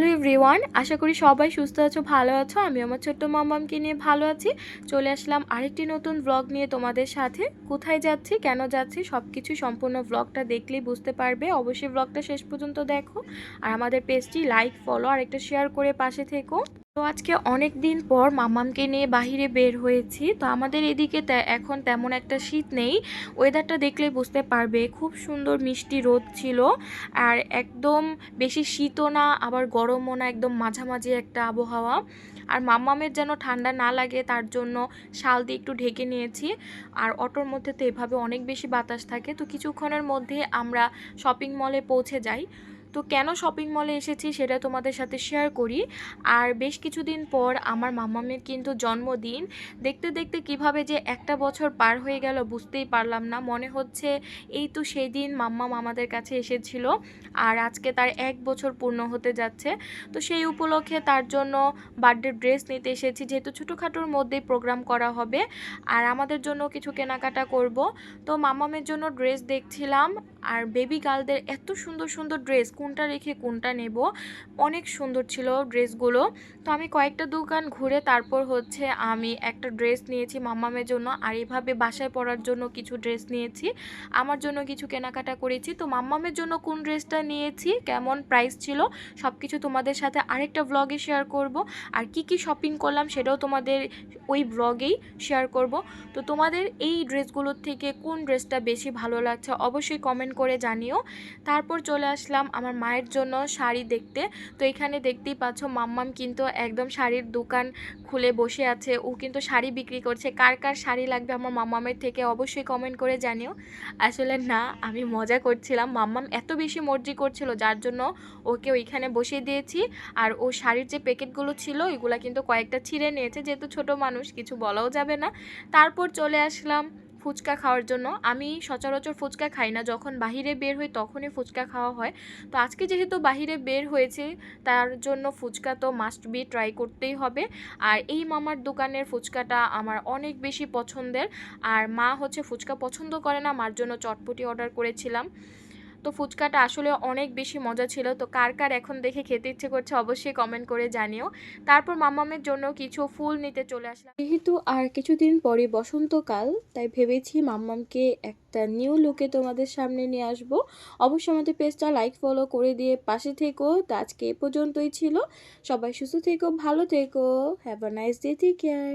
Salut. Everyone আশা করি সবাই সুস্থ আছো, ভালো আছো। আমি আমার ছোট্ট মামামকে নিয়ে ভালো আছি। চলে আসলাম আরেকটি নতুন ব্লগ নিয়ে তোমাদের সাথে। কোথায় যাচ্ছি, কেন যাচ্ছি সব কিছু সম্পূর্ণ ব্লগটা দেখলেই বুঝতে পারবে। অবশ্যই ব্লগটা শেষ পর্যন্ত দেখো। আর আমাদের পেজটি লাইক ফলো আর একটা শেয়ার করে পাশে থেকো। তো আজকে অনেক দিন পর মামামকে নিয়ে বাহিরে বের হয়েছি। তো আমাদের এদিকে এখন তেমন একটা শীত নেই। ওয়েদারটা দেখলে বুঝতে পারবে। খুব সুন্দর মিষ্টি রোদ ছিল। আর একদম বেশি শীতও না, আবার গরমও না একদম মাঝামাঝি একটা আবহাওয়া। আর মাম্মামের যেন ঠান্ডা না লাগে, তার জন্য শাল দিয়ে একটু ঢেকে নিয়েছি। আর অটোর মধ্যে তো এভাবে অনেক বেশি বাতাস থাকে। তো কিছুক্ষণের মধ্যে আমরা শপিং মলে পৌঁছে যাই। তো কেন শপিং মলে এসেছি সেটা তোমাদের সাথে শেয়ার করি। আর বেশ কিছুদিন পর আমার মাম্মামের কিন্তু জন্মদিন। দেখতে দেখতে কীভাবে যে একটা বছর পার হয়ে গেল বুঝতেই পারলাম না। মনে হচ্ছে এই তো সেই দিন মাম্মাম আমাদের কাছে এসেছিল আর আজকে তার এক বছর পূর্ণ হতে যাচ্ছে। তো সেই উপলক্ষে তার জন্য বার্থডে ড্রেস নিতে এসেছি। যেহেতু ছোটোখাটোর মধ্যেই প্রোগ্রাম করা হবে আর আমাদের জন্য কিছু কেনাকাটা করব। তো মামামের জন্য ড্রেস দেখছিলাম আর বেবি গার্লদের এত সুন্দর সুন্দর ড্রেস কোনটা রেখে কোনটা নেব? অনেক সুন্দর ছিল ড্রেসগুলো। তো আমি কয়েকটা দোকান ঘুরে তারপর হচ্ছে আমি একটা ড্রেস নিয়েছি মাম্মামের জন্য আর এভাবে বাসায় পরার জন্য কিছু ড্রেস নিয়েছি। আমার জন্য কিছু কেনাকাটা করেছি। তো মাম্মামের জন্য কোন ড্রেসটা নিয়েছি? কেমন প্রাইস ছিল? সব কিছু তোমাদের সাথে আরেকটা ব্লগে শেয়ার করব। আর কি কি শপিং করলাম সেটাও তোমাদের ওই ব্লগেই শেয়ার করব। তো তোমাদের এই ড্রেসগুলোর থেকে কোন ড্রেসটা বেশি ভালো লাগছে অবশ্যই কমেন্ট করে জানিও। তারপর চলে আসলাম আমার মায়ের জন্য শাড়ি দেখতে। তো এখানে দেখতেই পাচ্ছ মাম্মাম কিন্তু একদম শাড়ির দোকান খুলে বসে আছে। ও কিন্তু শাড়ি বিক্রি করছে। কার কার শাড়ি লাগবে আমার মাম্মামের থেকে অবশ্যই কমেন্ট করে জানিও। আসলে না, আমি মজা করছিলাম। মাম্মাম এত বেশি মর্জি করছিল, যার জন্য ওকে ওইখানে বসিয়ে দিয়েছি। আর ও শাড়ির যে প্যাকেটগুলো ছিল, ওইগুলো কিন্তু কয়েকটা ছিঁড়ে নিয়েছে। যেহেতু ছোট মানুষ, কিছু বলাও যাবে না। তারপর চলে আসলাম ফুচকা খাওয়ার জন্য। আমি সচরাচর ফুচকা খাই না। যখন বাহিরে বের হই তখনই ফুচকা খাওয়া হয়। তো আজকে যেহেতু বাহিরে বের হয়েছে, তার জন্য ফুচকা তো মাস্ট বি ট্রাই করতেই হবে। আর এই মামার দোকানের ফুচকাটা আমার অনেক বেশি পছন্দের। আর মা হচ্ছে ফুচকা পছন্দ করে না, মার জন্য চটপটি অর্ডার করেছিলাম। তো ফুচকাটা আসলে অনেক বেশি মজা ছিল। তো কার কার এখন দেখে খেতে ইচ্ছে করছে অবশ্যই কমেন্ট করে জানিও। তারপর মামামের জন্য কিছু ফুল নিতে চলে আসলাম। যেহেতু আর কিছুদিন পরে বসন্তকাল, তাই ভেবেছি মাম্মামকে একটা নিউ লুকে তোমাদের সামনে নিয়ে আসব। অবশ্যই আমাদের পেজটা লাইক ফলো করে দিয়ে পাশে থেকো। তো আজকে এ পর্যন্তই ছিল। সবাই সুস্থ থেকো, ভালো থেকো। Have a nice day take care